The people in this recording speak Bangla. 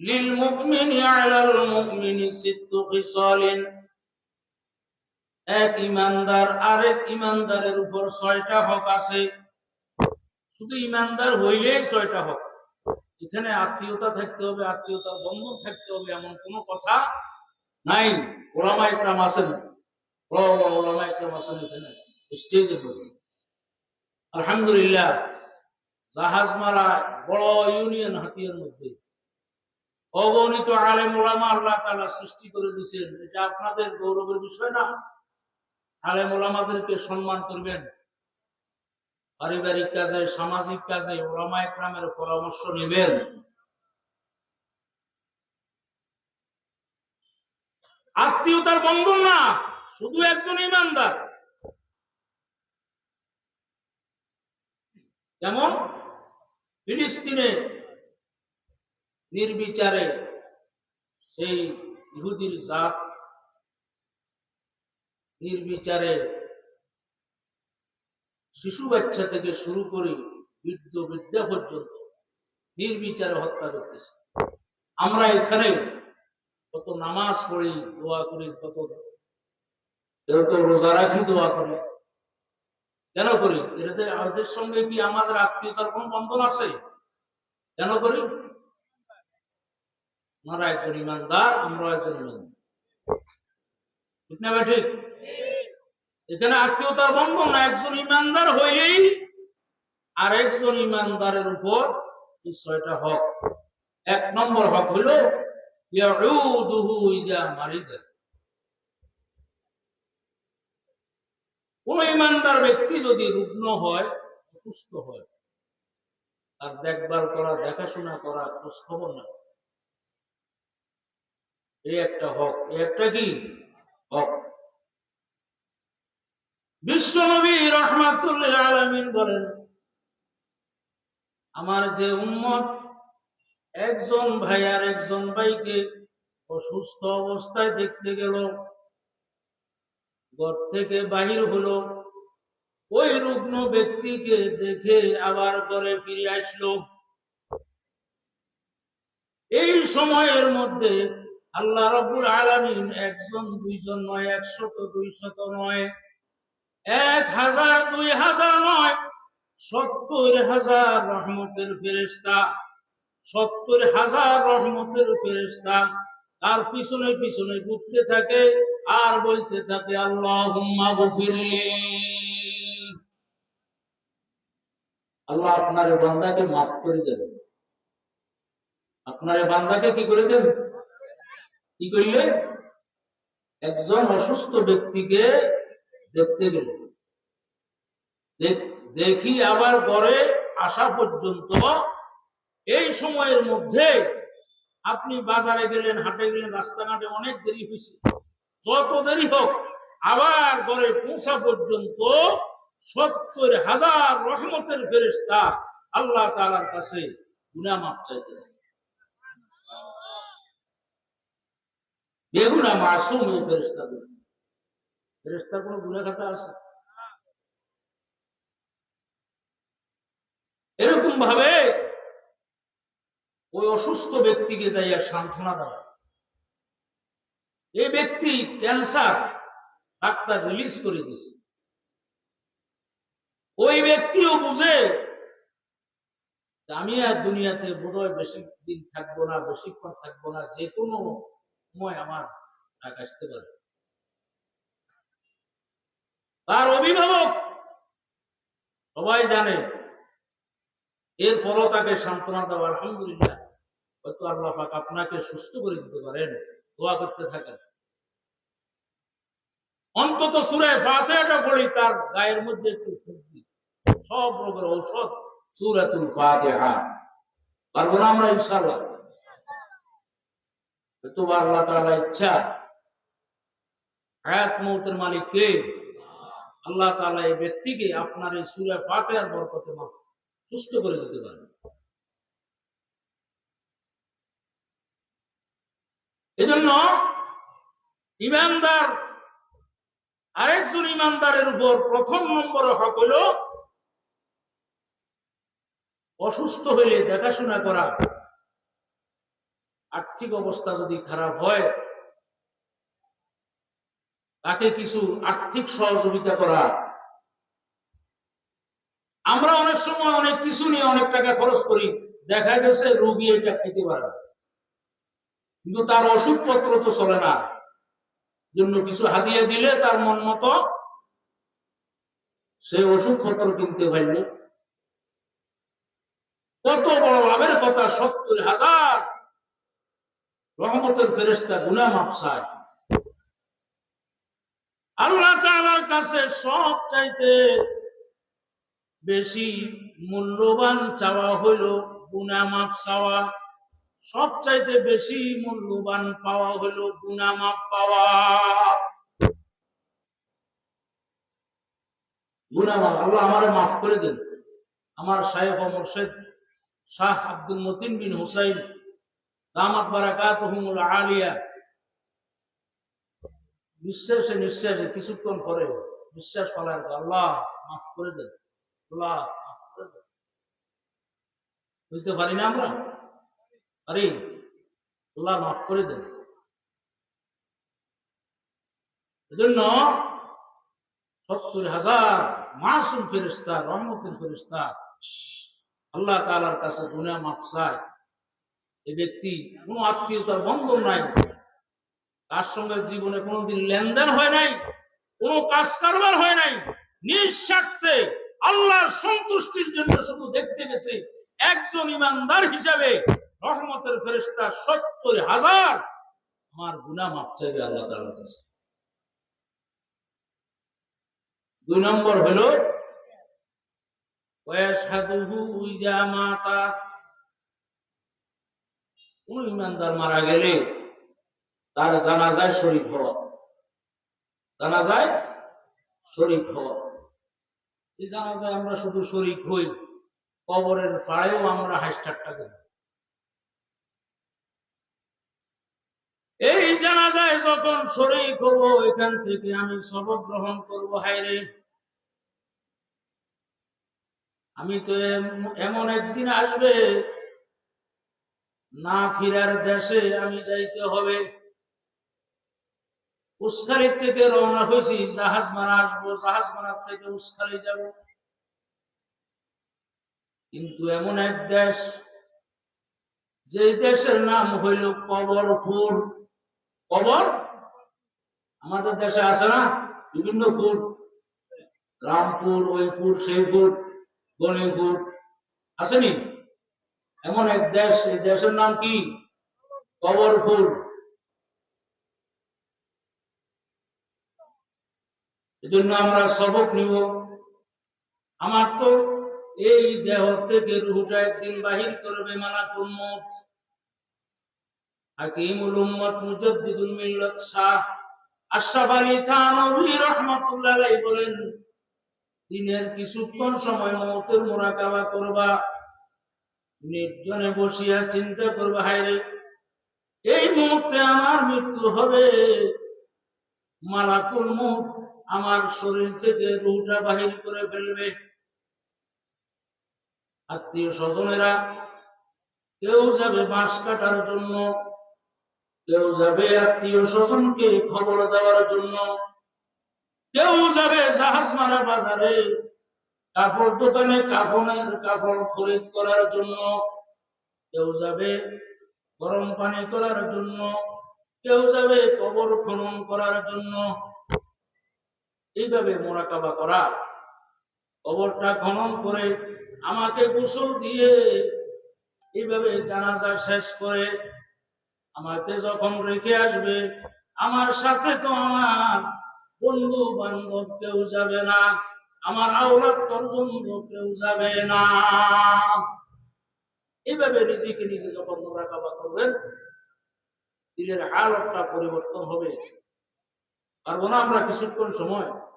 للمؤمن على المؤمن ست خصال এক ইমানদার আরেক ইমানদারের উপর ছয়টা হক আছে শুধু ইমানদার হইলেই ছয়টা হক এখানে আত্মীয়তা থাকতে হবে আত্মীয়তার বন্ধন থাকতে হবে এমন কোনো কথা নাই ওলামা একরাম আছেন বড় বড় ওলামা একরাম আছেন এখানে স্টেজে বলে আলহামদুলিল্লাহ জাহাজ মারা বড় ইউনিয়ন হাতিয়ার মধ্যে অগণিত আলেম ওলামা আল্লাহ তাআলা সৃষ্টি করে দিয়েছেন। এটা আপনাদের গৌরবের বিষয় না। আলেম ওলামাদেরকে সম্মান করবেন। পারিবারিক কাজে, সামাজিক কাজে ওলামা একরামের পরামর্শ নেবেন। আত্মীয়তার বন্ধন না, শুধু একজন ইমানদার। যেমন ফিলিস্তিনে নির্বিচারে সেই ইহুদির জাত নির্বিচারে শিশু বাচ্চা থেকে শুরু করে বৃদ্ধ বিদ্যা পর্যন্ত নির্বিচারে হত্যা করতেছে। আমরা এখানে কত নামাজ পড়ি, দোয়া করি কত কেউ রোজা রাখি, দোয়া করি। কেন করি? এটাতে আমাদের সঙ্গে কি আমাদের আত্মীয়তার কোনো বন্ধন আছে? কেন করি? আমরা একজন ইমানদার আমরা একজন ইমানদার। ঠিক এখানে আত্মীয়তার বন্ধন না, একজন ইমানদার হইলেই আর একজন ইমানদারের উপর ছয়টা হক। এক নম্বর হক মারিদা। কোন ইমানদার ব্যক্তি যদি রুগ্ন হয়, অসুস্থ হয়, তার দেখভাল করা, দেখাশোনা করা খোঁজ খবর না এই একটা হক, একটা কি? হক। বিশ্ব নবী রহমাতুল্লাহ আলমিন বলেন, আমার যে উম্মত একজন ভাই আর একজন ভাইকে অসুস্থ অবস্থায় দেখতে গেল, ঘর থেকে বাহির হলো, ওই রুগ্ন ব্যক্তিকে দেখে আবার ঘরে ফিরে আসলো। এই সময়ের মধ্যে আল্লাহ রব্বুল আলামিন একজন, দুইজন নয়, একশত, দুইশত নয়, এক হাজার, দুই হাজার নয়, সত্তর হাজার রহমতের ফেরেস্তা সত্তর হাজার রহমতের ফেরেস্তা তার পিছনে পিছনে ঘুরতে থাকে আর বলতে থাকে আল্লাহ আল্লাহ আপনার বান্দাকে মাফ করে দেবেন। আপনার বান্দাকে কি করে দেবেন? কি করলে একজন অসুস্থ ব্যক্তিকে দেখতে গেল। দেখি আবার ঘরে আসা পর্যন্ত এই সময়ের মধ্যে আপনি বাজারে গেলেন, হাটে গেলেন, রাস্তাঘাটে অনেক দেরি হয়েছে যত দেরি হোক, আবার ঘরে পৌঁছা পর্যন্ত সত্তর হাজার রহমতের ফেরেস্তা আল্লাহ তাআলার কাছে গুনাহ মাপ চাইতে বেগুনা মাসুম এই ফেরেস্তা ফেরেস্তার কোন গুণা খাতা আছে? এরকম ভাবে ওই অসুস্থ ব্যক্তিকে যাইয়া সান্ত্বনা দেওয়া। এই ব্যক্তি ক্যান্সার, ডাক্তার রিলিজ করে দিছে। ওই ব্যক্তিও বুঝে আমি আর দুনিয়াতে বোধহয় বেশি দিন থাকব না, বেশিক্ষণ থাকব না, যে কোনো সময় আমার পারে। তার অভিভাবক সবাই জানে এরপরও তাকে সান্ত্বনা দেওয়া, আলহামদুলিল্লাহ। হয়তো আল্লাহ পাক আপনাকে সুস্থ করে দিতে পারেন, দোয়া করতে থাকেন। অন্তত সুরায় ফাতিহাটা পড়ি, তার গায়ের মধ্যে একটু ফুটবি সব রোগের ঔষধ সুরাতুল ফাতিহা। পারব না আমরা, ইনশাআল্লাহ। বা আল্লাহ তাআলা ইচ্ছা। হায়াত মৌতের মালিক কে? আল্লাহ তাআলা এই ব্যক্তিকে আপনার এই সূরা ফাতিহার বরকতে মাফ, সুস্থ করে দিতে পারেন। এজন্য ইমানদার, আরেকজন ইমানদারের উপর প্রথম নম্বর হক হইল অসুস্থ হইলে দেখাশোনা করা। আর্থিক অবস্থা যদি খারাপ হয়, তাকে কিছু আর্থিক সহযোগিতা করা। আমরা অনেক সময় অনেক কিছু নিয়ে অনেক টাকা খরচ করি, দেখা গেছে রোগী এটা খেতে পারে কিন্তু তার ওষুধপত্র তো চলে না। জন্য কিছু হাদিয়ে দিলে তার মন মতো সে ওষুধপত্র কিনতে পারলে কত বড় লাভের কথা, সত্তর হাজার রহমতের ফেরেস্তা গুনা মাপসায় আল্লাহ তাআলার কাছে সব চাইতে বেশি মূল্যবান চাওয়া হইল গুনা মাপ চাওয়া। সব চাইতে বেশি মূল্যবান পাওয়া হইল গুনা মাপ পাওয়া। গুনা মাপ আল্লাহ আমার মাফ করে দেন। আমার সাহেব মুর্শেদ শাহ আব্দুল মতিন বিন হুসাইন দামাত বারাকাতুহুমুল আলিয়া। নিঃশ্বাসে নিঃশ্বাসে কিছুক্ষণ পরে নিঃশ্বাস ফলার আল্লাহ মাফ করে দেন। আল্লাহ মাফ করে দেন। বুঝতে পারি না আমরা? পারি। আল্লাহ মাফ করে দেন। এজন্য সত্তর হাজার মাসুম ফেরিস্তা রহমতের ফেরিস্তা আল্লাহ তাআলার কাছে গুনাহ মাফ চায়। এই ব্যক্তি কোনো আত্মীয়তার বন্ধন নাই। তার সঙ্গে জীবনে কোনোদিন লেনদেন হয় নাই, কোনো কাজ কারবার হয় নাই। নিঃস্বার্থে আল্লাহর সন্তুষ্টির জন্য শুধু দেখতে গেছে একজন ইমানদার হিসাবে রহমতের ফেরেস্তা সত্তর হাজার। আমার গুনা মাপ চাইবে আল্লাহ তাআলার কাছে। দুই নম্বর হলো, ওয়াশহাদুহু ইযা মাতা কোন ইমানদার মারা গেলে তার জানাজায় শরীক হওয়া। জানাজায় শরীক হওয়া। এই জানাজায় আমরা শুধু শরীক হই, কবরের পাড়েও আমরা হাসঠাট্টা করি। এই জানাজায় যখন শরীক হব, এখান থেকে আমি সবক গ্রহণ করব হাইরে আমি তো এমন একদিন আসবে না ফিরার দেশে আমি যাইতে হবে। উস্কালির থেকে রওনা হয়েছি, জাহাজ মারা আসব, জাহাজ মারার থেকে উস্কালি যাব। কিন্তু এমন এক দেশ যে দেশের নাম হইল কবরপুর কবর? আমাদের দেশে আছে না? বিভিন্ন পুর রামপুর, ওইপুর, সেইপুর গণিপুর আসেনি? এমন এক দেশ, এই দেশের নাম কি? কবরপুর এজন্য আমরা সবক নিব। আমার তো এই দেহ থেকে রুহটা একদিন বাহির করবে মালাকুল মউত। হাকিমুল উম্মত শাহ আশরাফ আলী রাহমাতুল্লাহ বলেন, দিনের কিছুক্ষণ সময় মৌতের মোরাকাবা করবা। নির্জনে বসিয়া চিন্তা করবা, হায়রে, এই মুহূর্তে আমার মৃত্যু হবে। মালাকুল মুখ আমার শরীর থেকে রুহটা বাহির করে ফেলবে। আত্মীয় স্বজনেরা, কেউ যাবে বাঁশ কাটার জন্য, কেউ যাবে আত্মীয় স্বজনকে খবর দেওয়ার জন্য, কেউ যাবে জাহাজ মারা বাজারে কাপড় দোকানে কাপড়ের কাপড় খরিদ করার জন্য কেউ যাবে গরম পানি করার জন্য, কেউ যাবে কবর খনন করার জন্য। এইভাবে মোরাকাবা করা। কবরটা খনন করে আমাকে গোসল দিয়ে এইভাবে জানাজা শেষ করে আমাকে যখন রেখে আসবে, আমার সাথে তো আমার বন্ধু বান্ধব কেউ যাবে না। আমার আওলাদ পর্যন্ত কেউ যাবে না। এইভাবে নিজেকে নিজে যখন মোরাকাবা করবেন, দিলের হালতটা পরিবর্তন হবে। পারব না আমরা কিছুক্ষণ সময়।